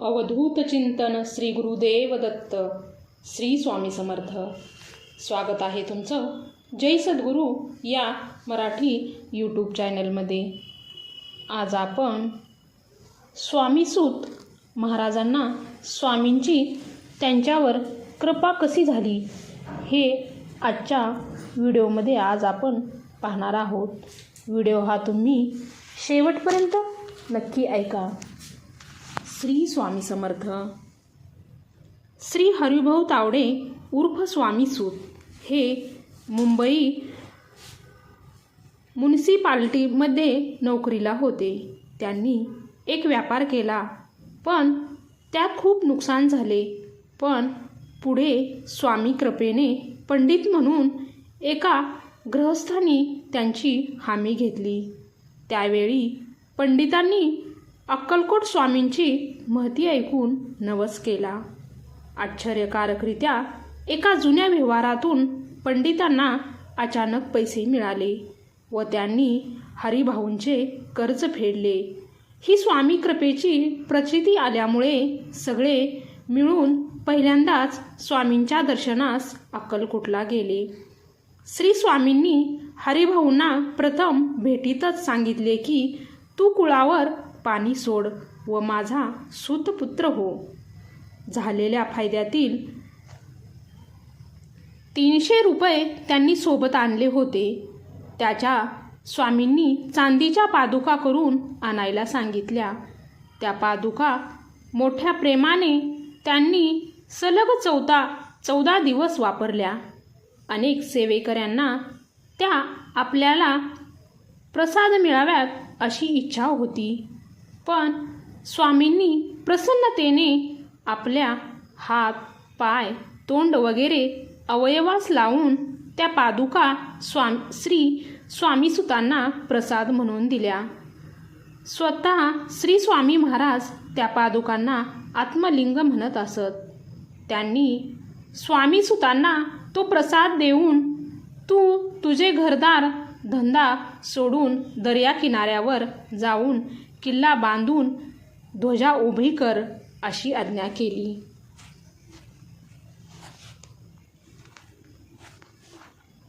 अवधूत चिंतन श्री गुरुदेव दत्त श्री स्वामी समर्थ. स्वागत आहे तुमचं जय सद्गुरू या मराठी यूट्यूब चॅनलमध्ये आज आपण स्वामीसूत महाराजांना स्वामींची त्यांच्यावर कृपा कशी झाली हे आजच्या व्हिडिओमध्ये आज आपण पाहणार आहोत. व्हिडिओ हा तुम्ही शेवटपर्यंत नक्की ऐका. श्री स्वामी समर्थ. श्री हरिभाऊ तावडे उर्फ स्वामी सूत. हे मुंबई म्युन्सिपाल्टीमध्ये नोकरीला होते. त्यांनी एक व्यापार केला. पण त्यात खूप नुकसान झाले. पण पुढे स्वामी कृपेने पंडित म्हणून एका गृहस्थानी त्यांची हामी घेतली. त्यावेळी पंडितांनी अक्कलकोट स्वामींची महती ऐकून नवस केला. आश्चर्यकारकरित्या एका जुन्या व्यवहारातून पंडितांना अचानक पैसे मिळाले व त्यांनी हरिभाऊंचे कर्ज फेडले. ही स्वामी कृपेची प्रचिती आल्यामुळे सगळे मिळून पहिल्यांदाच स्वामींच्या दर्शनास अक्कलकोटला गेले. श्री स्वामींनी हरिभाऊंना प्रथम भेटीतच सांगितले की तू कुळावर पाणी सोड व माझा सुतपुत्र हो. झालेल्या फायद्यातील तीनशे रुपये त्यांनी सोबत आणले होते. त्याच्या स्वामींनी चांदीच्या पादुका करून आणायला सांगितल्या. त्या पादुका मोठ्या प्रेमाने त्यांनी सलग चौदा चौदा दिवस वापरल्या. अनेक सेवेकऱ्यांना त्या आपल्याला प्रसाद मिळाव्यात अशी इच्छा होती. पण स्वामींनी प्रसन्नतेने आपल्या हात पाय तोंड वगैरे अवयवास लावून त्या पादुका स्वाम श्री स्वामीसुतांना प्रसाद म्हणून दिल्या. स्वतः श्री स्वामी महाराज त्या पादुकांना आत्मलिंग म्हणत असत. त्यांनी स्वामीसुतांना तो प्रसाद देऊन तू तुझे घरदार धंदा सोडून दर्या किनाऱ्यावर जाऊन किल्ला बांधून ध्वजा उभी कर अशी आज्ञा केली.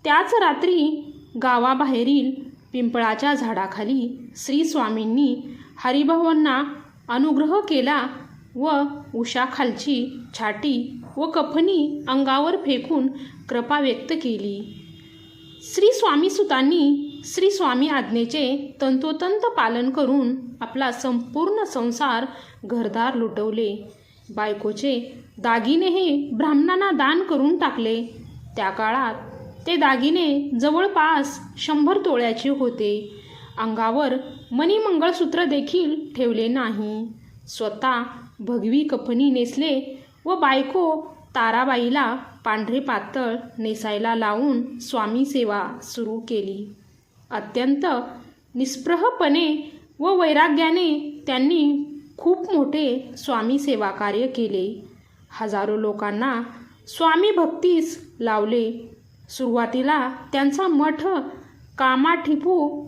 त्याच रात्री गावाबाहेरील पिंपळाच्या झाडाखाली श्री स्वामींनी हरिभावांना अनुग्रह केला व उषाखालची छाटी व कफनी अंगावर फेकून कृपा व्यक्त केली. श्री स्वामीसुतांनी श्री स्वामी आज्ञेचे तंतोतंत पालन करून आपला संपूर्ण संसार घरदार लुटवले. बायकोचे दागिने हे ब्राह्मणांना दान करून टाकले. त्या काळात ते दागिने जवळपास शंभर तोळ्याचे होते. अंगावर मणिमंगळसूत्र देखील ठेवले नाही. स्वतः भगवी कफनी नेसले व बायको ताराबाईला पांढरे पातळ नेसायला लावून स्वामी सेवा सुरू केली. अत्यंत निस्पृहपणे व वैराग्याने त्यांनी खूप मोठे स्वामी सेवा कार्य केले. हजारो लोकांना स्वामी भक्तीस लावले. सुरुवातीला त्यांचा मठ कामाठिपू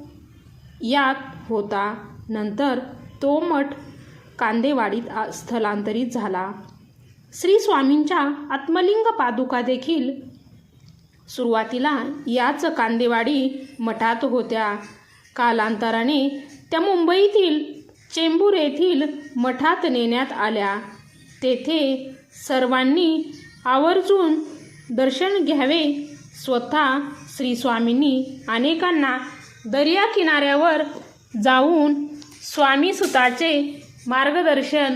यात होता. नंतर तो मठ कांदेवाडीत स्थलांतरित झाला. श्री स्वामींच्या आत्मलिंग पादुका देखील सुरुवातीला याच कांदेवाडी मठात होत्या. कालांतराने त्या मुंबईतील चेंबूर येथील मठात नेण्यात आल्या. तेथे सर्वांनी आवर्जून दर्शन घ्यावे. स्वतः श्रीस्वामींनी अनेकांना दर्या किनाऱ्यावर जाऊन स्वामी सुताचे मार्गदर्शन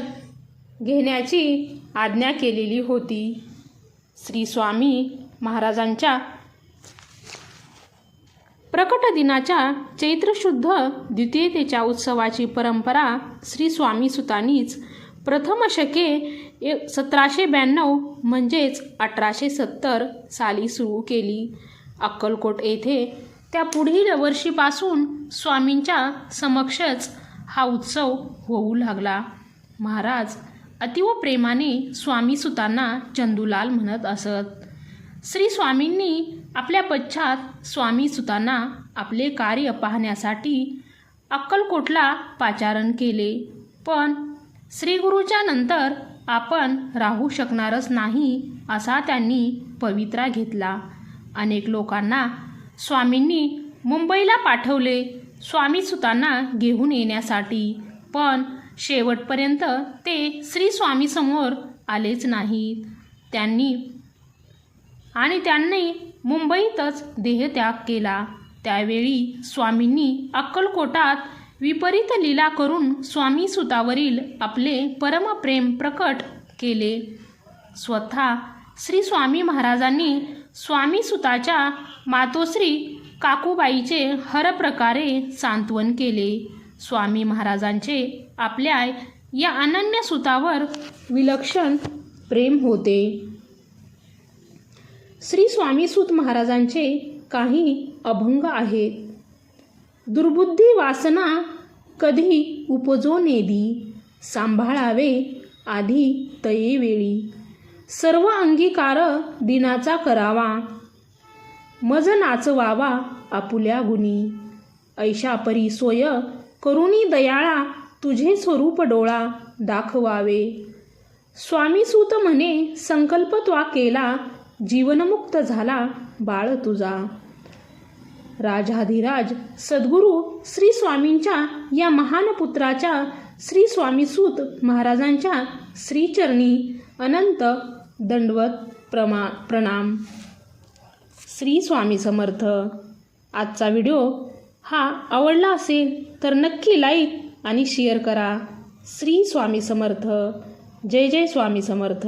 घेण्याची आज्ञा केलेली होती. श्री स्वामी महाराजांच्या प्रकट दिनाच्या चैत्रशुद्ध द्वितीयतेच्या उत्सवाची परंपरा श्री स्वामी सुतानीच प्रथम शके ए सतराशे ब्याण्णव म्हणजेच अठराशे सत्तर साली सुरू केली. अक्कलकोट येथे त्या पुढील वर्षीपासून स्वामींच्या समक्षच हा उत्सव होऊ लागला. महाराज अतिव प्रेमाने स्वामीसुतांना चंदूलाल म्हणत असत. श्री स्वामींनी आपल्या पश्चात स्वामी सुतांना आपले कार्य पाहण्यासाठी अक्कलकोटला पाचारण केले. पण श्रीगुरूच्या नंतर आपण राहू शकणारच नाही असा त्यांनी पवित्रा घेतला. अनेक लोकांना स्वामींनी मुंबईला पाठवले स्वामी सुतांना घेऊन येण्यासाठी. पण शेवटपर्यंत ते श्री स्वामीसमोर आलेच नाहीत. त्यांनी आणि त्यांनी मुंबईतच देहत्याग केला. त्यावेळी स्वामींनी अक्कलकोटात विपरीत लीला करून स्वामी सुतावरील आपले परमप्रेम प्रकट केले. स्वतः श्री स्वामी महाराजांनी स्वामी सुताच्या मातोश्री काकूबाईचे हर प्रकारे सांत्वन केले. स्वामी महाराजांचे आपल्या या अनन्य सुतावर विलक्षण प्रेम होते. श्री स्वामीसूत महाराजांचे काही अभंग आहेत. दुर्बुद्धी वासना कधी उपजो नेदी सांभाळावे आधी तये वेळी. सर्व अंगीकार दिनाचा करावा मज नाचवावा आपुल्या गुणी. ऐशा परी सोय करुणी दयाळा तुझे स्वरूप डोळा दाखवावे. स्वामीसूत म्हणे संकल्प त्वा केला जीवनमुक्त झाला बाळ तुझा. राजाधिराज सद्गुरू श्री स्वामींच्या या महान पुत्राच्या श्री स्वामीसूत महाराजांच्या श्रीचरणी अनंत दंडवत प्रमा प्रणाम. श्री स्वामी समर्थ. आजचा व्हिडिओ हा आवडला असेल तर नक्की लाईक आणि शेअर करा. श्री स्वामी समर्थ. जय जय स्वामी समर्थ.